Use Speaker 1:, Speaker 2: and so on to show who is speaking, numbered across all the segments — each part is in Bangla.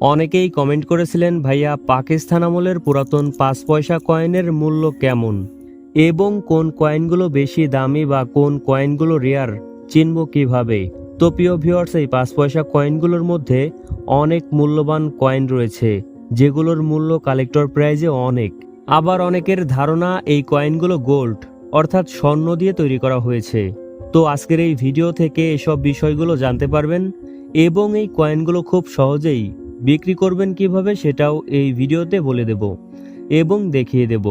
Speaker 1: অনেকেই কমেন্ট করেছিলেন, ভাইয়া, পাকিস্তান আমলের পুরাতন পাঁচ পয়সা কয়েনের মূল্য কেমন? এবং কোন কয়েনগুলো বেশি দামি বা কোন কয়েনগুলো রেয়ার চিনব কীভাবে? তো প্রিয় ভিউয়ার্স এই পাঁচ পয়সা কয়েনগুলোর মধ্যে অনেক মূল্যবান কয়েন রয়েছে, যেগুলোর মূল্য কালেক্টর প্রাইজে অনেক। আবার অনেকের ধারণা এই কয়েনগুলো গোল্ড অর্থাৎ স্বর্ণ দিয়ে তৈরি করা হয়েছে। তো আজকের এই ভিডিও থেকে এসব বিষয়গুলো জানতে পারবেন, এবং এই কয়েনগুলো খুব সহজেই বিক্রি করবেন কীভাবে সেটাও এই ভিডিওতে বলে দেব এবং দেখিয়ে দেব।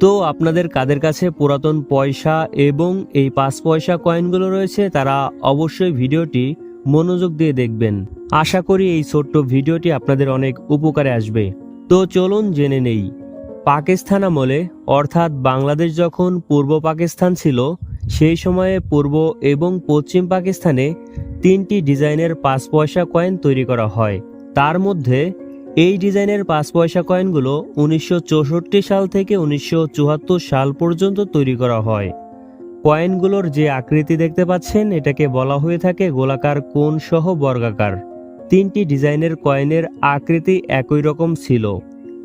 Speaker 1: তো আপনাদের কাদের কাছে পুরাতন পয়সা এবং এই পাঁচ পয়সা কয়েনগুলো রয়েছে তারা অবশ্যই ভিডিওটি মনোযোগ দিয়ে দেখবেন। আশা করি এই ছোট্ট ভিডিওটি আপনাদের অনেক উপকারে আসবে। তো চলুন জেনে নেই। পাকিস্তান আমলে, অর্থাৎ বাংলাদেশ যখন পূর্ব পাকিস্তান ছিল, সেই সময়ে পূর্ব এবং পশ্চিম পাকিস্তানে তিনটি ডিজাইনের পাঁচ পয়সা কয়েন তৈরি করা হয়। তার মধ্যে এই ডিজাইনের পাঁচ পয়সা কয়েনগুলো উনিশশো চৌষট্টি সাল থেকে উনিশশো চুয়াত্তর সাল পর্যন্ত তৈরি করা হয়। কয়েনগুলোর যে আকৃতি দেখতে পাচ্ছেন, এটাকে বলা হয়ে থাকে গোলাকার কোণ সহ বর্গাকার। তিনটি ডিজাইনের কয়েনের আকৃতি একই রকম ছিল।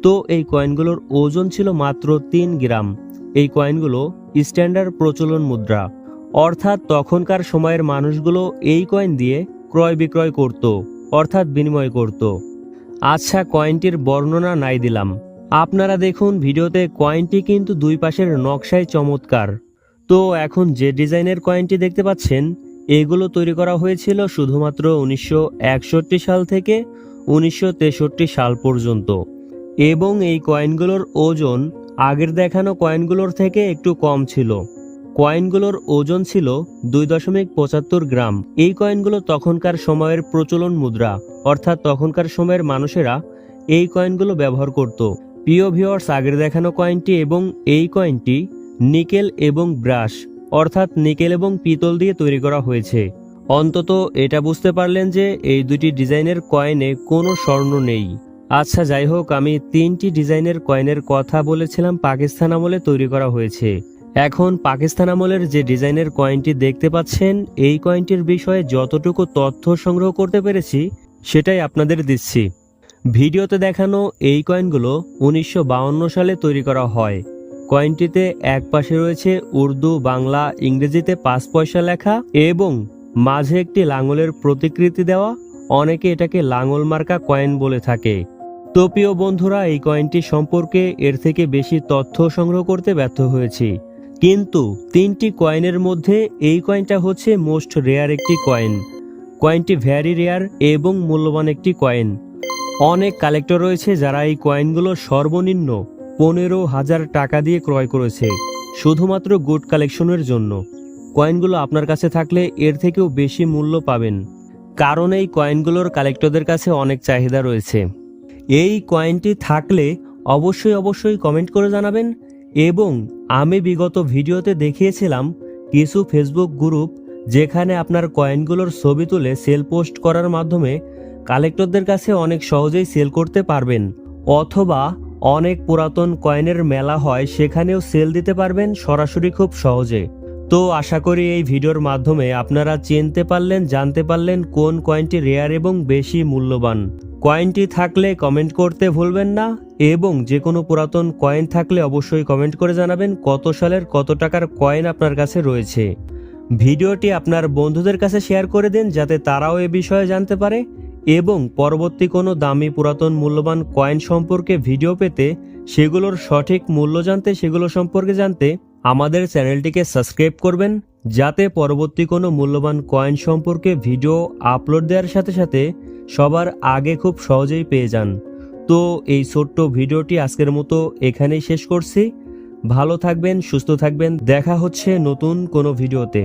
Speaker 1: তো এই কয়েনগুলোর ওজন ছিল মাত্র তিন গ্রাম। এই কয়েনগুলো স্ট্যান্ডার্ড প্রচলন মুদ্রা। অর্থাৎ তখনকার সময়ের মানুষগুলো এই কয়েন দিয়ে ক্রয় বিক্রয় করত। অর্থাৎ বিনিময় করত। আচ্ছা কয়েনটির বর্ণনা নাই দিলাম। আপনারা দেখুন, ভিডিওতে কয়েনটি কিন্তু দুই পাশের নকশায় চমৎকার। তো এখন যে ডিজাইনের কয়েনটি দেখতে পাচ্ছেন, এগুলো তৈরি করা হয়েছিল শুধুমাত্র উনিশশো একষট্টি সাল থেকে উনিশশো তেষট্টি সাল পর্যন্ত। এবং এই কয়েনগুলোর ওজন আগের দেখানো কয়েনগুলোর থেকে একটু কম ছিল। কয়েনগুলোর ওজন ছিল দুই দশমিক পঁচাত্তর গ্রাম। এই কয়েনগুলো তখনকার সময়ের প্রচলন মুদ্রা, অর্থাৎ তখনকার সময়ের মানুষেরা এই কয়েনগুলো ব্যবহার করত। প্রিয় ভিওয়ার্স আগের দেখানো কয়েনটি এবং এই কয়েনটি নিকেল এবং ব্রাশ, অর্থাৎ নিকেল এবং পিতল দিয়ে তৈরি করা হয়েছে। অন্তত এটা বুঝতে পারলেন যে এই দুটি ডিজাইনের কয়েনে কোনো স্বর্ণ নেই। আচ্ছা যাই হোক, আমি তিনটি ডিজাইনের কয়েনের কথা বলেছিলাম, পাকিস্তান আমলে তৈরি করা হয়েছে। এখন পাকিস্তান আমলের যে ডিজাইনের কয়েনটি দেখতে পাচ্ছেন, এই কয়েনটির বিষয়ে যতটুকু তথ্য সংগ্রহ করতে পেরেছি, সেটাই আপনাদের দিচ্ছি। ভিডিওতে দেখানো এই কয়েনগুলো উনিশশো সালে তৈরি করা হয়। কয়েনটিতে এক পাশে রয়েছে উর্দু, বাংলা, ইংরেজিতে পাঁচ পয়সা লেখা এবং মাঝে একটি লাঙলের প্রতিকৃতি দেওয়া। অনেকে এটাকে লাঙল মার্কা কয়েন বলে থাকে। তো প্রিয় বন্ধুরা, এই কয়েনটি সম্পর্কে এর থেকে বেশি তথ্য সংগ্রহ করতে ব্যর্থ হয়েছি। কিন্তু তিনটি কয়েনের মধ্যে এই কয়েনটা হচ্ছে মোস্ট রেয়ার একটি কয়েন। কয়েনটি ভ্যারি রেয়ার এবং মূল্যবান একটি কয়েন। অনেক কালেক্টর রয়েছে যারা এই কয়েনগুলো সর্বনিম্ন পনেরো হাজার টাকা দিয়ে ক্রয় করেছে, শুধুমাত্র গুড কালেকশনের জন্য। কয়েনগুলো আপনার কাছে থাকলে এর থেকেও বেশি মূল্য পাবেন, কারণ এই কয়েনগুলোর কালেক্টরদের কাছে অনেক চাহিদা রয়েছে। এই কয়েনটি থাকলে অবশ্যই অবশ্যই কমেন্ট করে জানাবেন এবং আমি বিগত ভিডিওতে দেখিয়েছিলাম কিছু ফেসবুক গ্রুপ যেখানে আপনার কয়েনগুলোর ছবি তুলে সেল পোস্ট করার মাধ্যমে কালেক্টরদের কাছে অনেক সহজেই সেল করতে পারবেন। অথবা অনেক পুরাতন কয়েনের মেলা হয়, সেখানেও সেল দিতে পারবেন সরাসরি খুব সহজে। তো আশা করি এই ভিডিওর মাধ্যমে আপনারা চিনতে পারলেন, জানতে পারলেন কোন কয়েনটি রেয়ার এবং বেশি মূল্যবান। কয়েনটি থাকলে কমেন্ট করতে ভুলবেন না। এবং যে কোনো পুরাতন কয়েন থাকলে অবশ্যই কমেন্ট করে জানাবেন কত সালের কত টাকার কয়েন আপনার কাছে রয়েছে। ভিডিওটি আপনার বন্ধুদের কাছে শেয়ার করে দিন যাতে তারাও এ বিষয়ে জানতে পারে এবং পরবর্তী কোনো দামি পুরাতন মূল্যবান কয়েন সম্পর্কে ভিডিও পেতে সেগুলোর সঠিক মূল্য জানতে সেগুলো সম্পর্কে জানতে আমাদের চ্যানেলটিকে সাবস্ক্রাইব করবেন যাতে পরবর্তী কোনো মূল্যবান কয়েন সম্পর্কে ভিডিও আপলোড দেওয়ার সাথে সাথে সবার আগে খুব সহজেই পেয়ে যান। তো এই ছোট্ট ভিডিওটি আজকের মতো এখানেই শেষ করছি। ভালো থাকবেন, সুস্থ থাকবেন। দেখা হচ্ছে নতুন কোনো ভিডিওতে।